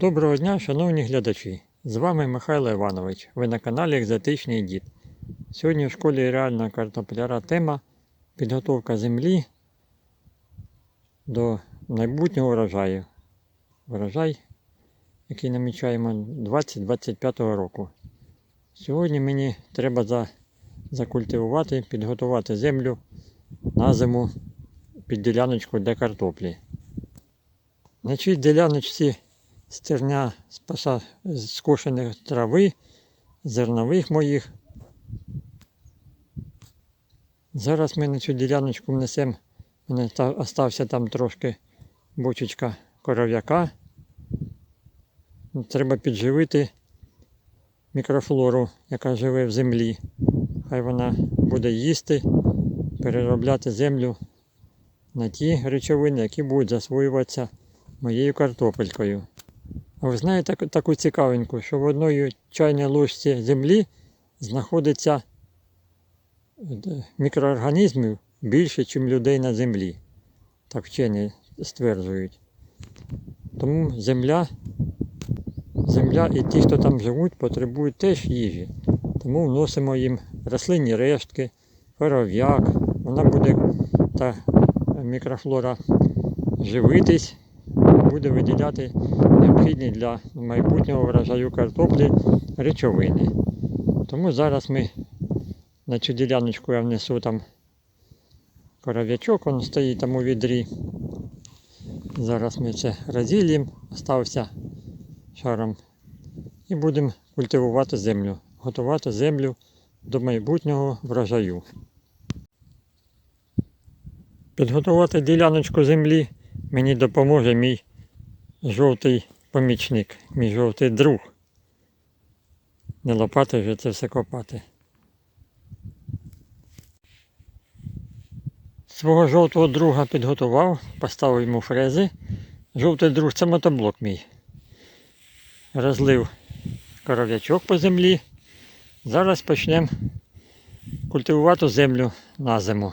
Доброго дня, шановні глядачі! З вами Михайло Іванович. Ви на каналі Екзотичний Дід. Сьогодні в школі реального картопляра тема підготовка землі до майбутнього врожаю. Врожай, який намічаємо 2025 року. Сьогодні мені треба за, закультивувати, підготувати землю на зиму під діляночку для картоплі. На діляночці стерня з паса- скошених трави, зернових моїх. Зараз ми на цю діляночку внесемо, мене остався там трошки бочечка коров'яка. Треба підживити мікрофлору, яка живе в землі. Хай вона буде їсти, переробляти землю на ті речовини, які будуть засвоюватися моєю картопелькою. А ви знаєте таку- цікавинку, що в одній чайній ложці землі знаходиться е, мікроорганізмів більше, ніж людей на землі. Так вчені стверджують. Тому земля, земля і ті, хто там живуть, потребують теж їжі. Тому вносимо їм рослинні рештки, коров'як. Вона буде та мікрофлора живитись буде виділяти необхідні для майбутнього врожаю картоплі речовини. Тому зараз ми на цю діляночку я внесу там коров'ячок, він стоїть там у відрі. Зараз ми це розділимо, остався шаром. І будемо культивувати землю, готувати землю до майбутнього врожаю. Підготувати діляночку землі мені допоможе мій жовтий помічник, мій жовтий друг. Не лопати вже це все копати. Свого жовтого друга підготував, поставив йому фрези. Жовтий друг це мотоблок мій. Розлив коров'ячок по землі. Зараз почнемо культивувати землю на зиму.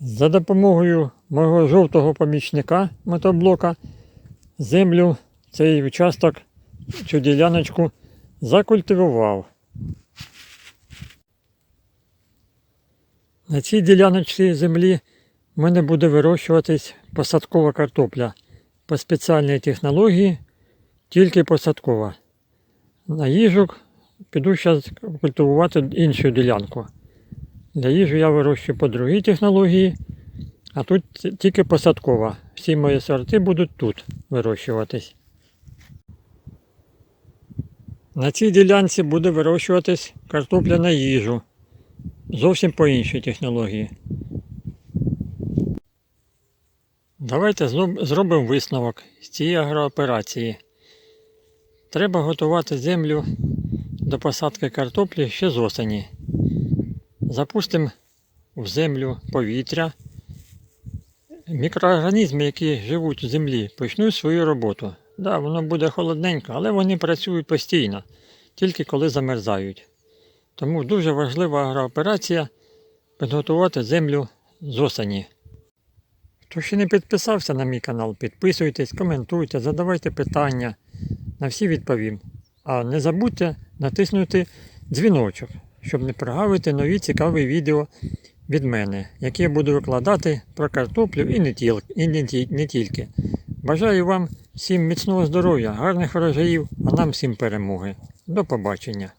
За допомогою мого жовтого помічника мотоблока землю цей участок, цю діляночку закультивував. На цій діляночці землі в мене буде вирощуватись посадкова картопля по спеціальній технології, тільки посадкова. На їжу піду зараз культивувати іншу ділянку. Для їжі я вирощую по другій технології, а тут тільки посадкова. Всі мої сорти будуть тут вирощуватись. На цій ділянці буде вирощуватись картопля на їжу. Зовсім по іншій технології. Давайте зробимо висновок з цієї агрооперації. Треба готувати землю до посадки картоплі ще з осені. Запустимо в землю повітря. Мікроорганізми, які живуть у землі, почнуть свою роботу. Да, воно буде холодненько, але вони працюють постійно, тільки коли замерзають. Тому дуже важлива агрооперація підготувати землю з осені. Хто ще не підписався на мій канал, підписуйтесь, коментуйте, задавайте питання. На всі відповім. А не забудьте натиснути дзвіночок, щоб не прогавити нові цікаві відео від мене, які я буду викладати про картоплю і не, тільки. Бажаю вам всім міцного здоров'я, гарних врожаїв, а нам всім перемоги. До побачення.